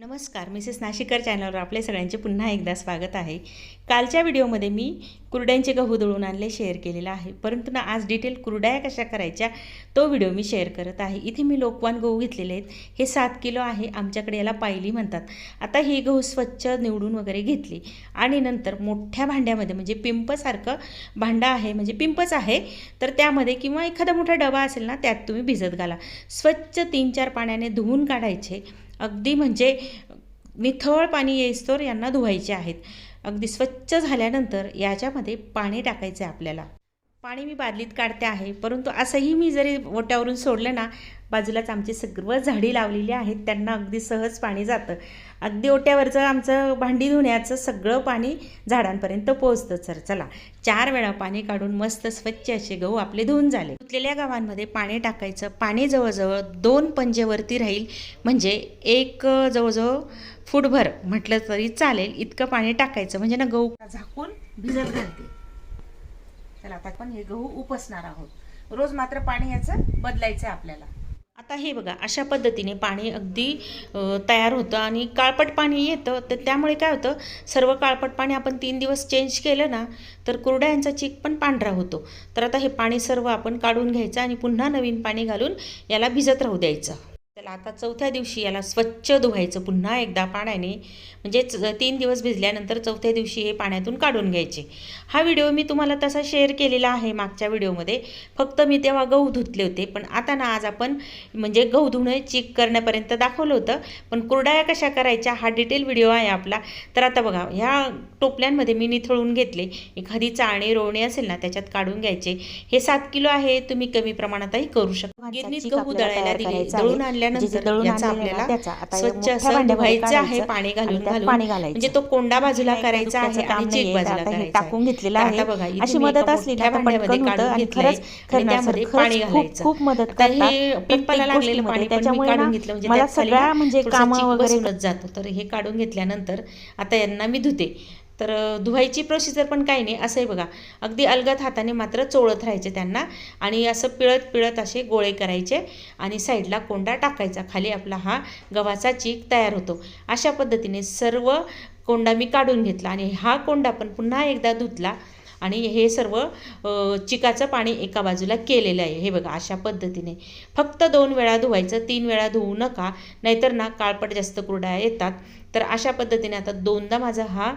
नमस्कार मिसेस नाशिकर चॅनलवर आपले सगळ्यांचे पुन्हा एकदा स्वागत आहे. कालच्या व्हिडिओमध्ये मी कुरड्यांचे गहू दळून आणले शेअर केलेला आहे. परंतु ना आज डिटेल कुरड्या कशा करायच्या तो व्हिडिओ मी शेअर करत आहे. इथे मी लोकवान गहू घेतलेले आहेत. हे सात किलो आहे आमच्याकडे याला पायली म्हणतात. आता ही गहू स्वच्छ निवडून वगैरे घेतली. आणि नंतर मोठ्या भांड्यामध्ये म्हणजे पिंपसारखं भांडं आहे म्हणजे पिंपच आहे तर त्यामध्ये किंवा एखादा मोठा डबा असेल ना त्यात तुम्ही भिजत घाला. स्वच्छ तीन चार पाण्याने धुवून काढायचे. अगदी म्हणजे निथळ पाणी येईस्तोर यांना धुवायचे आहेत. अगदी स्वच्छ झाल्यानंतर याच्यामध्ये पाणी टाकायचे आपल्याला. पाणी मी बादलीत काढते आहे परंतु असंही मी जरी ओट्यावरून सोडलं ना बाजूलाच आमची सर्व झाडी लावलेली आहेत त्यांना अगदी सहज पाणी जातं. अगदी ओट्यावरचं आमचं भांडी धुण्याचं सगळं पाणी झाडांपर्यंत पोहोचतं सर. चला चार वेळा पाणी काढून मस्त स्वच्छ असे गहू आपले धुवून झाले. धुतलेल्या गावांमध्ये पाणी टाकायचं पाणी जवळजवळ दोन पंजेवरती राहील. म्हणजे एक जवळजवळ फुटभर म्हटलं तरी चालेल इतकं पाणी टाकायचं. म्हणजे ना गहू झाकून भिजत घालते. चला आता आपण हे गहू उपसणार आहोत. रोज मात्र पाणी याचं बदलायचं आहे आपल्याला. आता हे बघा अशा पद्धतीने पाणी अगदी तयार होतं आणि काळपट पाणी येतं. तर त्यामुळे काय होतं सर्व काळपट पाणी आपण तीन दिवस चेंज केलं ना तर कुरड्यांचा चीक पण पांढरा होतो. तर आता हे पाणी सर्व आपण काढून घ्यायचं आणि पुन्हा नवीन पाणी घालून याला भिजत राहू द्यायचं. त्याला आता चौथ्या दिवशी याला स्वच्छ धुवायचं. पुन्हा एकदा पाण्याने म्हणजे च- तीन दिवस भिजल्यानंतर चौथ्या दिवशी हे पाण्यातून काढून घ्यायचे. हा व्हिडिओ मी तुम्हाला तसा शेअर केलेला आहे मागच्या व्हिडिओमध्ये. फक्त मी तेव्हा गहू धुतले होते पण आता ना आज आपण म्हणजे गहू धुणे चीक करण्यापर्यंत दाखवलं होतं. पण कुरड्या कशा करायच्या हा डिटेल व्हिडिओ आहे आपला. तर आता बघा ह्या टोपल्यांमध्ये मी निथळून घेतले. एखादी चाळणी रोवणी असेल ना त्याच्यात काढून घ्यायचे. हे सात किलो आहे तुम्ही कमी प्रमाणातही करू शकता. गहू दळायला दिले. दळून जे जे आणल्यानंतर दळून याचा आणलेलं आहे ना, आपल्याला त्याचा आता हे स्वच्छ असं धुवायचं आहे पाणी घालून. म्हणजे तो कोंडा बाजूला करायचा आहे आणि चीक बाजूला टाकून. घेतलेलं आहे. बघा अशी मदत असली ना पटकन होतं आणि खरंच त्यामध्ये पाणी घालायचं खूप मदत हे पिंपाला लागलेलं. पाणी त्याच्यामुळे काढून घेतलं म्हणजे मला सगळ्या म्हणजे कामं वगैरे जातो तर हे काढून घेतल्यानंतर आता यांना मी धुते तर धुवायची प्रोसिजर पण काही नाही. असं आहे बघा. अगदी अलगद हाताने मात्र चोळत राहायचे त्यांना आणि असं पिळत पिळत असे गोळे करायचे आणि साईडला कोंडा टाकायचा. खाली आपला हा गव्हाचा चीक तयार होतो. अशा पद्धतीने सर्व कोंडा मी काढून घेतला आणि हा कोंडा पण पुन्हा एकदा धुतला आणि हे सर्व चिकाचं पाणी एका बाजूला केलेलं आहे. हे बघा अशा पद्धतीने. फक्त दोन वेळा धुवायचं तीन वेळा धुवू नका. नाहीतर ना काळपट जास्त कुरड्या येतात. तर अशा पद्धतीने आता दोनदा माझा हा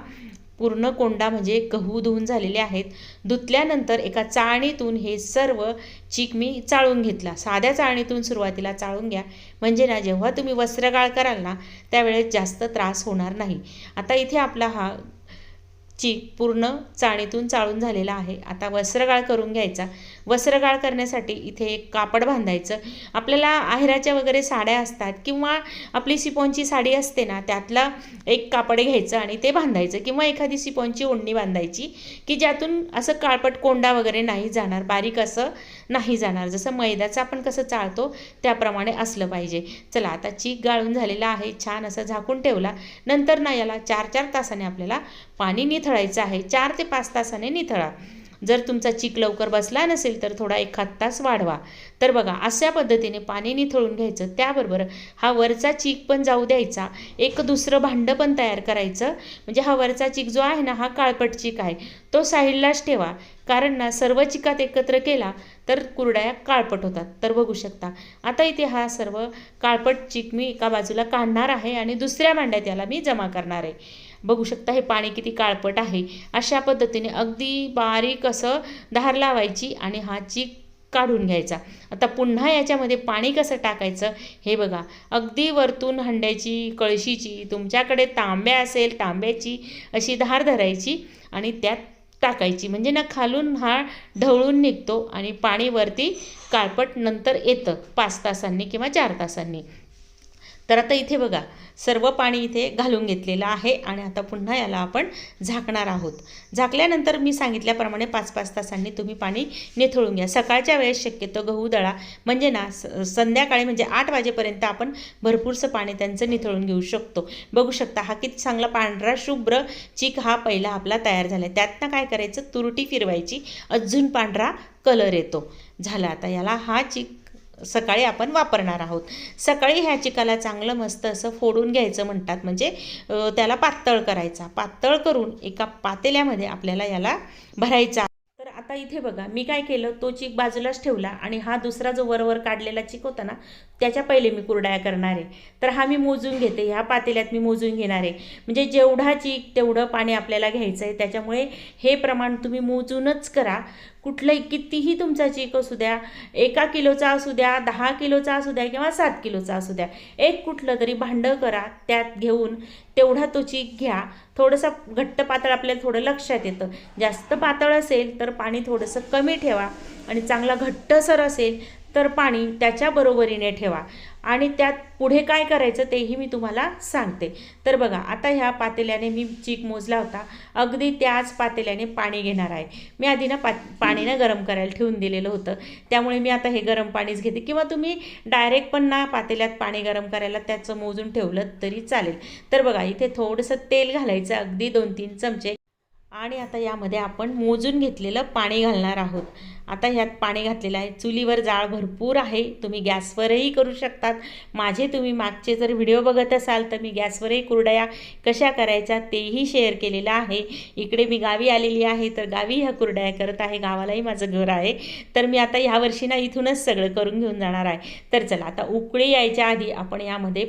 पूर्ण कोंडा म्हणजे गहू धुवून झालेले आहेत. धुतल्यानंतर एका चाळणीतून हे सर्व चीक मी चाळून घेतला. साध्या चाळणीतून सुरुवातीला चाळून घ्या. म्हणजे ना जेव्हा तुम्ही वस्त्रगाळ कराल ना त्यावेळेस जास्त त्रास होणार नाही. आता इथे आपला हा चीक पूर्ण चाळणीतून चाळून झालेला आहे. आता वस्त्रगाळ करून घ्यायचा. वस्त्रगाळ करण्यासाठी इथे एक कापड बांधायचं. आपल्याला आहेराच्या वगैरे साड्या असतात किंवा आपली सिपॉनची साडी असते ना त्यातला एक कापड घ्यायचं आणि ते बांधायचं किंवा एखादी सिपॉनची ओढणी बांधायची की ज्यातून असं काळपट कोंडा वगैरे नाही जाणार बारीक असं नाही जाणार. जसं मैद्याचं आपण कसं चाळतो त्याप्रमाणे असलं पाहिजे. चला आता चीक गाळून झालेला आहे छान असं झाकून ठेवला. नंतर ना याला चार चार तासाने आपल्याला पाणी निथळायचं आहे. चार ते पाच तासाने निथळा. जर तुमचा चीक लवकर बसला नसेल तर थोडा एखाद तास वाढवा. तर बघा अशा पद्धतीने पाणी निथळून घ्यायचं. त्याबरोबर हा वरचा चीक पण जाऊ द्यायचा. एक दुसरं भांडं पण तयार करायचं. म्हणजे हा वरचा चीक जो आहे ना हा काळपट चीक आहे. तो साईडलाच ठेवा. कारण ना सर्व चिकात एकत्र केला तर कुरड्या काळपट होतात. तर बघू शकता. आता इथे हा सर्व काळपट चीक मी एका बाजूला काढणार आहे आणि दुसऱ्या भांड्यात याला मी जमा करणार आहे. बघू शकता हे पाणी किती काळपट आहे. अशा पद्धतीने अगदी बारीक असं धार लावायची आणि हा चीक काढून घ्यायचा. आता पुन्हा याच्यामध्ये पाणी कसं टाकायचं हे बघा. अगदी वरतून हंड्याची कळशीची तुमच्याकडे तांब्या असेल तांब्याची अशी धार धरायची आणि त्यात टाकायची. म्हणजे ना खालून हा ढवळून निघतो आणि पाणी वरती काळपट नंतर येतं पाच तासांनी किंवा चार तासांनी. तर आता इथे बघा सर्व पाणी इथे घालून घेतलेलं आहे आणि आता पुन्हा याला आपण झाकणार आहोत. झाकल्यानंतर मी सांगितल्याप्रमाणे पाच पाच तासांनी तुम्ही पाणी निथळून घ्या. सकाळच्या वेळेस शक्यतो गहू दळा म्हणजे ना स संध्याकाळी म्हणजे आठ वाजेपर्यंत आपण भरपूरसं पाणी त्यांचं निथळून घेऊ शकतो. बघू शकता हा किती चांगला पांढरा शुभ्र चीक हा पहिला आपला तयार झाला आहे त्यातनं काय करायचं? तुरटी फिरवायची. अजून पांढरा कलर येतो. झाला आता याला हा चीक सकाळी आपण वापरणार आहोत. सकाळी ह्या चिकाला चांगलं मस्त असं फोडून घ्यायचं म्हणतात. म्हणजे त्याला पातळ करायचा. पातळ करून एका पातेल्यामध्ये आपल्याला याला भरायचा आता इथे बघा मी काय केलं? तो चीक बाजूलाच ठेवला आणि हा दुसरा जो वरवर काढलेला चीक होता ना त्याच्या पहिले मी कुरड्या करणार आहे. तर हा मी मोजून घेते ह्या पातेल्यात मी मोजून घेणार आहे. म्हणजे जेवढा चीक तेवढं पाणी आपल्याला घ्यायचं आहे. त्याच्यामुळे हे प्रमाण तुम्ही मोजूनच करा. कुठलंही कितीही तुमचा चीक असू द्या एका किलोचा असू द्या दहा किलोचा असू द्या किंवा सात किलोचा असू द्या एक कुठलं तरी भांडं करा त्यात घेऊन तेवढा तो चीक घ्या. थोडंसं घट्ट पातळ आपल्याला थोडं लक्षात येतं. जास्त पातळ असेल तर पाणी थोडंसं कमी ठेवा आणि चांगला घट्टसर असेल तर पाणी त्याच्या बरोबरीने ठेवा. आणि त्यात पुढे काय करायचं तेही मी तुम्हाला सांगते. तर बघा आता ह्या पातेल्याने मी चीक मोजला होता. अगदी त्याच पातेल्याने पाणी घेणार आहे. मी आधी ना पा पाणी ना गरम करायला ठेवून दिलेलं होतं. त्यामुळे मी आता हे गरम पाणीच घेते. किंवा तुम्ही डायरेक्ट पण ना पातेल्यात पाणी गरम करायला त्याचं मोजून ठेवलं तरी चालेल. तर बघा इथे थोडंसं तेल घालायचं. अगदी दोन तीन चमचे. आणि आता यामध्ये आपण मोजून घेतलेलं पाणी घालणार आहोत. आता ह्यात पाणी घातलेलं आहे. चुलीवर जाळ भरपूर आहे. तुम्ही गॅसवरही करू शकतात. माझे तुम्ही मागचे जर व्हिडिओ बघत असाल तर मी गॅसवरही कुरडया कशा करायच्या तेही शेअर केलेलं आहे. इकडे मी गावी आलेली आहे तर गावी ह्या कुरडया करत आहे. गावालाही माझं घर आहे. तर मी आता ह्या वर्षी ना इथूनच सगळं करून घेऊन जाणार आहे. तर चला आता उकळी यायच्या आधी आपण यामध्ये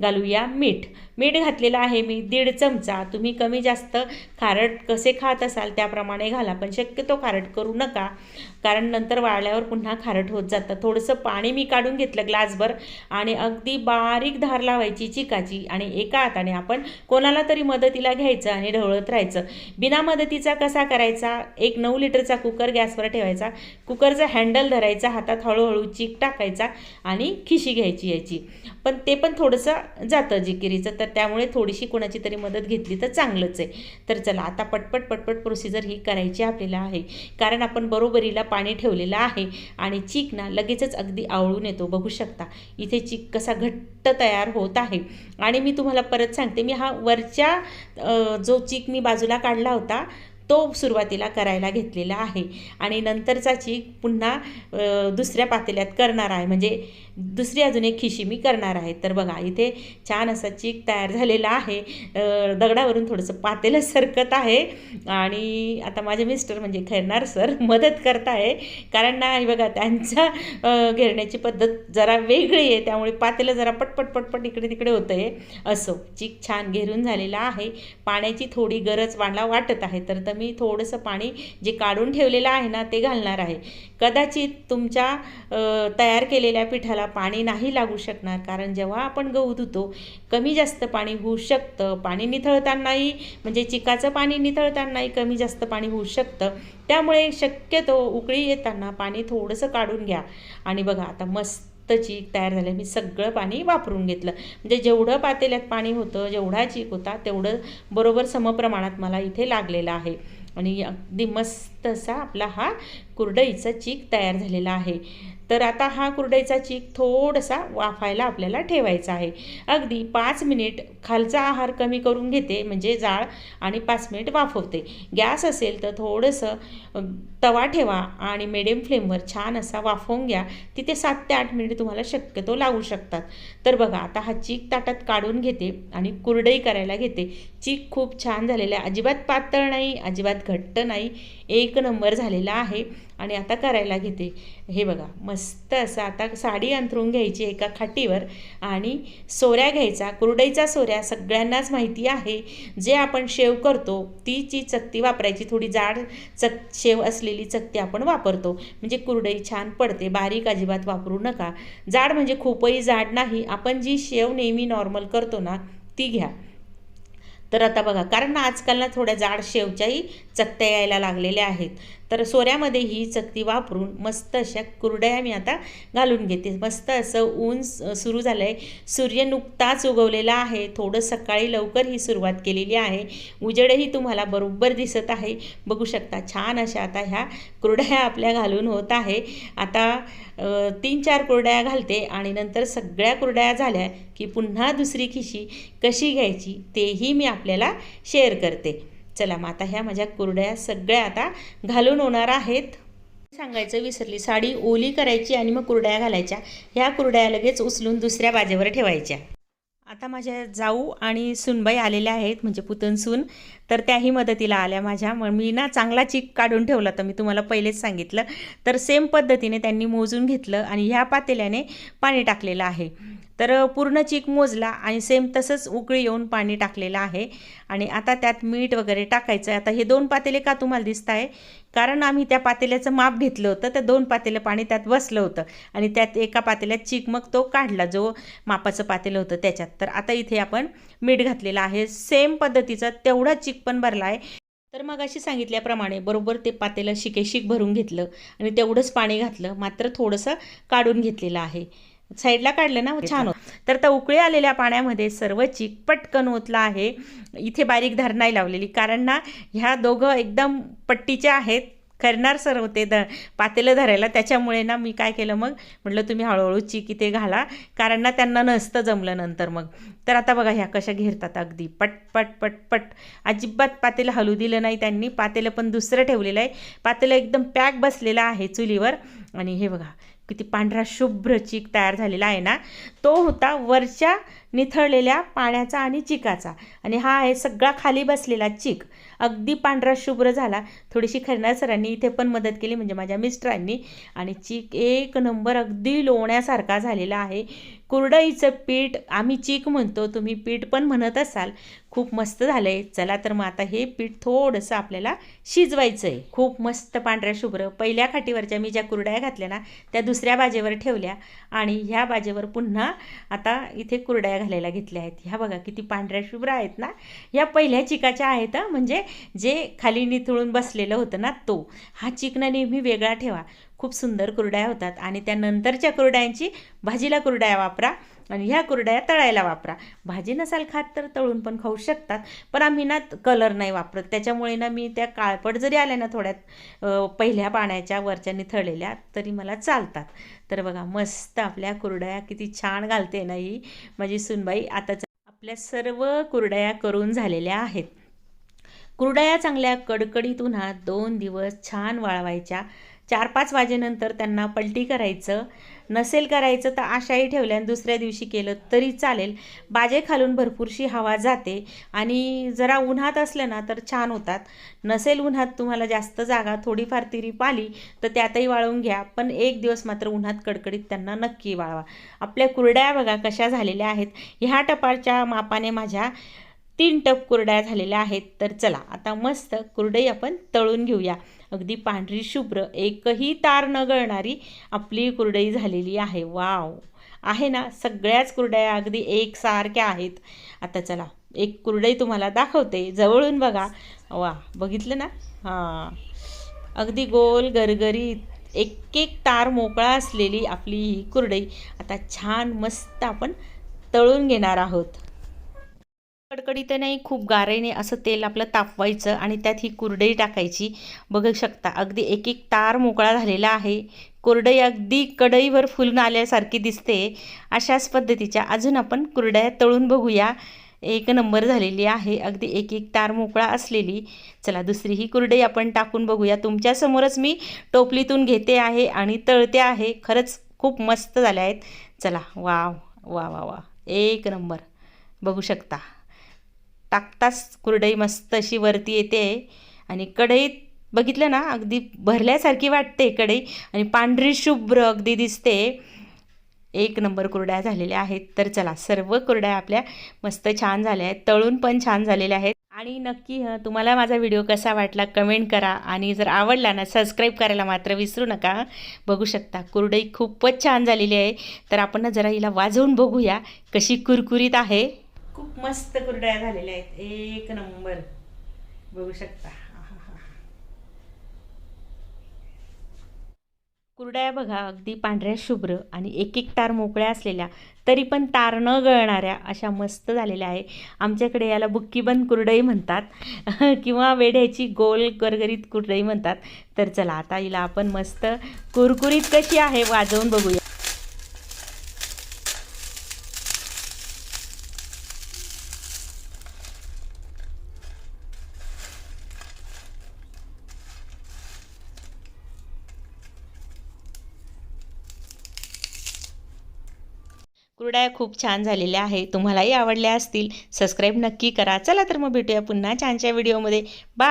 घालूया मीठ. मीठ घातलेलं आहे मी दीड चमचा. तुम्ही कमी जास्त खारट कसे खात असाल त्याप्रमाणे घाला पण शक्यतो खारट करू नका. कारण नंतर वाळल्यावर पुन्हा खारट होत जातं. थोडंसं पाणी मी काढून घेतलं ग्लासभर आणि अगदी बारीक धार लावायची चिकाची आणि एका हाताने आपण कोणाला तरी मदतीला घ्यायचं आणि ढवळत राहायचं. बिना मदतीचा कसा करायचा? एक नऊ लिटरचा कुकर गॅसवर ठेवायचा. कुकरचा हँडल धरायचा हातात हळूहळू चीक टाकायचा आणि खिशी घ्यायची याची. पण ते पण थोडंसं जातं जिकिरीचं. तर तर त्यामुळे थोडीशी कोणाची तरी मदत घेतली तर चांगलंच आहे. तर चला आता पटपट पटपट प्रोसिजर ही करायची आपल्याला आहे. कारण आपण बरोबरीला पाणी ठेवलेलं आहे आणि चीक ना लगेचच अगदी आवळून येतो. बघू शकता इथे चीक कसा घट्ट तयार होत आहे. आणि मी तुम्हाला परत सांगते मी हा वरच्या जो चीक मी बाजूला काढला होता तो सुरुवातीला करायला घेतलेला आहे. आणि नंतरचा चीक पुन्हा दुसऱ्या पातेल्यात करणार आहे. म्हणजे दुसरी अजून एक खिशी मी करणार आहे. तर बघा इथे छान असा चीक तयार झालेला आहे. दगडावरून थोडंसं पातेलं सरकत आहे. आणि आता माझे मिस्टर म्हणजे खैरनार सर मदत करत आहे. कारण ना बघा त्यांच्या घेरण्याची पद्धत जरा वेगळी आहे. त्यामुळे पातेलं जरा पटपट पटपट इकडे तिकडे होतं आहे असो चीक छान घेरून झालेला आहे. पाण्याची थोडी गरज वाढला वाटत आहे. तर तर मी थोडंसं पाणी जे काढून ठेवलेलं आहे ना ते घालणार आहे. कदाचित तुमच्या तयार केलेल्या पिठाला पाणी नाही लागू शकणार. कारण जेव्हा आपण गहू धुतो कमी जास्त पाणी होऊ शकतं. पाणी निथळतानाही म्हणजे चिकाचं पाणी निथळतानाही कमी जास्त पाणी होऊ शकतं. त्यामुळे शक्यतो उकळी येताना पाणी थोडंसं काढून घ्या. आणि बघा आता मस्त चीक तयार झालं. मी सगळं पाणी वापरून घेतलं. म्हणजे जेवढं पातेल्यात पाणी होतं जेवढा चीक होता तेवढं बरोबर समप्रमाणात मला इथे लागलेलं आहे. आणि अगदी मस्त तसा आपला हा कुरडईचा चीक तयार झालेला आहे. तर आता हा कुरडईचा चीक थोडासा वाफायला आपल्याला ठेवायचा आहे. अगदी पाच मिनिट खालचा आहार कमी करून घेते म्हणजे जाळ आणि पाच मिनिट वाफवते. गॅस असेल तर थोडंसं तवा ठेवा आणि मिडियम फ्लेमवर छान असा वाफवून घ्या. तिथे सात ते आठ मिनिट तुम्हाला शक्यतो लागू शकतात. तर बघा आता हा चीक ताटात काढून घेते आणि कुरडई करायला घेते. चीक खूप छान झालेला आहे. अजिबात पातळ नाही अजिबात घट्ट नाही. एक नंबर झालेला आहे. आणि आता करायला घेते. हे बघा मस्त असं आता साडी अंथरून घ्यायची एका खाटीवर आणि सोऱ्या घ्यायचा. कुरडईचा सोऱ्या सगळ्यांनाच माहिती आहे. जे आपण शेव करतो तीची चकती वापरायची थोडी जाड चक शेव असलेली चकती आपण वापरतो. म्हणजे कुरडई छान पडते बारीक अजिबात वापरू नका. जाड म्हणजे खूपही जाड नाही. आपण जी शेव नेहमी नॉर्मल करतो ना ती घ्या. तर आता बघा कारण आजकाल ना थोड्या जाड शेवच्याही चकत्या यायला लागलेल्या आहेत. तर सोऱ्यामध्ये ही चकती वापरून मस्त अशा कुरड्या मी आता घालून घेते. मस्त असं ऊन स- सुरू झालं आहे सूर्य नुकताच उगवलेला आहे. थोडं सकाळी लवकर ही सुरुवात केलेली आहे. उजेडही तुम्हाला बरोबर दिसत आहे. बघू शकता छान अशा आता ह्या कुरड्या आपल्या घालून होत आहे. आता तीन चार कुरड्या घालते आणि नंतर सगळ्या कुरड्या झाल्या की पुन्हा दुसरी खिशी कशी घ्यायची तेही मी आपल्याला शेअर करते. चला मग आता ह्या माझ्या कुरड्या सगळ्या आता घालून होणार आहेत. सांगायचं विसरली. साडी ओली करायची आणि मग कुरड्या घालायच्या. ह्या कुरड्या लगेच उचलून दुसऱ्या बाजेवर ठेवायच्या. आता माझ्या जाऊ आणि सुनबाई आलेल्या आहेत म्हणजे पुतण सून. तर त्याही मदतीला आल्या माझ्या. मग मी ना चांगला चिक काढून ठेवला तर मी तुम्हाला पहिलेच सांगितलं. तर सेम पद्धतीने त्यांनी मोजून घेतलं आणि ह्या पातेल्याने पाणी टाकलेलं आहे. तर पूर्ण चीक मोजला आणि सेम तसंच उकळी येऊन पाणी टाकलेलं आहे. आणि आता त्यात मीठ वगैरे टाकायचं आता हे दोन पातेले का तुम्हाला दिसत आहे कारण आम्ही त्या पातेल्याचं माप घेतलं होतं तर दोन पातेलं पाणी त्यात बसलं होतं आणि त्यात एका पातेल्यात चिक मग तो काढला जो मापाचं पातेलं होतं त्याच्यात. तर आता इथे आपण मीठ घातलेलं आहे. सेम पद्धतीचं तेवढा चीक पण भरला आहे. तर मग अशी सांगितल्याप्रमाणे बरोबर ते पातेलं शिकेशिक भरून घेतलं आणि तेवढंच पाणी घातलं मात्र थोडंसं काढून घेतलेलं आहे. साईडला काढलं ना छान होत. तर त्या उकळी आलेल्या पाण्यामध्ये सर्व चिक पटकन ओतला आहे. इथे बारीक धार नाही लावलेली. कारण ना ह्या दोघं एकदम पट्टीच्या आहेत. करणार सर होते द पातेलं धरायला. त्याच्यामुळे ना मी काय केलं मग? म्हटलं तुम्ही हळूहळू चिक इथे घाला. कारण ना त्यांना नसतं जमलं नंतर मग. तर आता बघा ह्या कशा घेरतात अगदी. पट पट पट पट. अजिबात पातेलं हलू दिलं नाही त्यांनी. पातेलं पण दुसरं ठेवलेलं आहे. पातेलं एकदम पॅक बसलेलं आहे चुलीवर. आणि हे बघा किती पांढरा शुभ्र चीक तयार झालेला आहे ना तो होता वरच्या निथळलेल्या पाण्याचा आणि चिकाचा. आणि हा आहे सगळा खाली बसलेला चीक. अगदी पांढरा शुभ्र झाला. थोडीशी खरणार सरांनी इथे पण मदत केली म्हणजे माझ्या मिस्टरांनी. आणि चीक एक नंबर अगदी लोण्यासारखा झालेला आहे. कुरडईचं पीठ आम्ही चीक म्हणतो तुम्ही पीठ पण म्हणत असाल. खूप मस्त झालं आहे चला तर मग आता हे पीठ थोडंसं आपल्याला शिजवायचं आहे खूप मस्त पांढऱ्या शुभ्र. पहिल्या खाटीवरच्या मी ज्या कुरड्या घातल्या ना त्या दुसऱ्या बाजेवर ठेवल्या आणि ह्या बाजेवर पुन्हा आता इथे कुरड्या घालायला घेतल्या आहेत. ह्या बघा किती पांढऱ्या शुभ्र आहेत ना. ह्या पहिल्या चिकाच्या आहेत म्हणजे जे खाली निथळून बसलेलं होतं ना तो. हा चिकना नेहमी वेगळा ठेवा. खूप सुंदर कुरड्या होतात. आणि त्यानंतरच्या कुरड्यांची भाजीला कुरड्या वापरा आणि ह्या कुरड्या तळायला वापरा. भाजी नसाल खात तर तळून पण खाऊ शकतात पण आम्ही ना कलर नाही वापरत. त्याच्यामुळे ना मी त्या काळपट जरी आल्या ना थोड्यात पहिल्या पाण्याच्या वरच्या निथळलेल्या तरी मला चालतात. तर बघा मस्त आपल्या कुरड्या किती छान घालते ना ही माझी सुनबाई. आता आपल्या सर्व कुरड्या करून झालेल्या आहेत. कुरडया चांगल्या कडकडीत उन्हात दोन दिवस छान वाळवायच्या. चार पाच वाजेनंतर त्यांना पलटी करायचं नसेल करायचं तर आशाही ठेवल्या आणि दुसऱ्या दिवशी केलं तरी चालेल. बाजे खालून भरपूरशी हवा जाते आणि जरा उन्हात असलं ना तर छान होतात. नसेल उन्हात तुम्हाला जास्त जागा थोडीफार तिरी पाली तर त्यातही वाळवून घ्या पण एक दिवस मात्र उन्हात कडकडीत त्यांना नक्की वाळवा. आपल्या कुरड्या बघा कशा झालेल्या आहेत. ह्या टपाच्या मापाने माझ्या तीन टप कुरड्या झालेल्या आहेत तर चला आता मस्त कुरडई आपण तळून घेऊया. अगदी पांढरी शुभ्र एकही तार न गळणारी आपली कुरडई झालेली आहे. वाव! आहे ना सगळ्याच कुरड्या अगदी एकसारख्या आहेत. आता चला एक कुरडई तुम्हाला दाखवते. जवळून बघा. वा बघितलं ना? हां. अगदी गोल गरगरीत एक एक तार मोकळा असलेली आपली ही कुरडई. आता छान मस्त आपण तळून घेणार आहोत. कडकडीत नाही खूप गारेने असं तेल आपलं तापवायचं आणि त्यात ही कुरडई टाकायची. बघू शकता अगदी एक एक तार मोकळा झालेला आहे. कुरडई अगदी कढईवर फुलून आल्यासारखी दिसते. अशाच पद्धतीच्या अजून आपण कुरड्या तळून बघूया. एक नंबर झालेली आहे. अगदी एक एक तार मोकळा असलेली. चला दुसरी ही कुरडई आपण टाकून बघूया. तुमच्यासमोरच मी टोपलीतून घेते आहे आणि तळते आहे. खरंच खूप मस्त झाल्या आहेत. चला वा वा वा वा एक नंबर. बघू शकता. टाकताच कुरडई मस्त अशी वरती येते. आणि कढईत बघितलं ना अगदी भरल्यासारखी वाटते कढई. आणि पांढरी शुभ्र अगदी दिसते. एक नंबर कुरड्या झालेल्या आहेत. तर चला सर्व कुरड्या आपल्या मस्त छान झाल्या आहेत. तळून पण छान झालेल्या आहेत. आणि नक्की हं, तुम्हाला माझा व्हिडिओ कसा वाटला कमेंट करा. आणि जर आवडला ना सबस्क्राईब करायला मात्र विसरू नका. बघू शकता कुरडई खूपच छान झालेली आहे. तर आपण ना जरा हिला वाजवून बघूया कशी कुरकुरीत आहे. खूप मस्त कुरड्या झालेल्या आहेत. एक नंबर. बघू शकता. कुरड्या बघा अगदी पांढऱ्या शुभ्र आणि एक एक तार मोकळ्या असलेल्या तरी पण तार न गळणाऱ्या अशा मस्त झालेल्या आहे. आमच्याकडे याला बुक्कीबंद कुरडई म्हणतात. किंवा वेढ्याची गोल गरगरीत कुरडई म्हणतात. तर चला आता हिला आपण मस्त कुरकुरीत कशी आहे वाजवून बघूया. कुरड्या खूप छान झालेल्या आहे तुम्हालाही आवडल्या असतील सबस्क्राईब नक्की करा. चला तर मग भेटूया पुन्हा छानच्या व्हिडिओमध्ये बा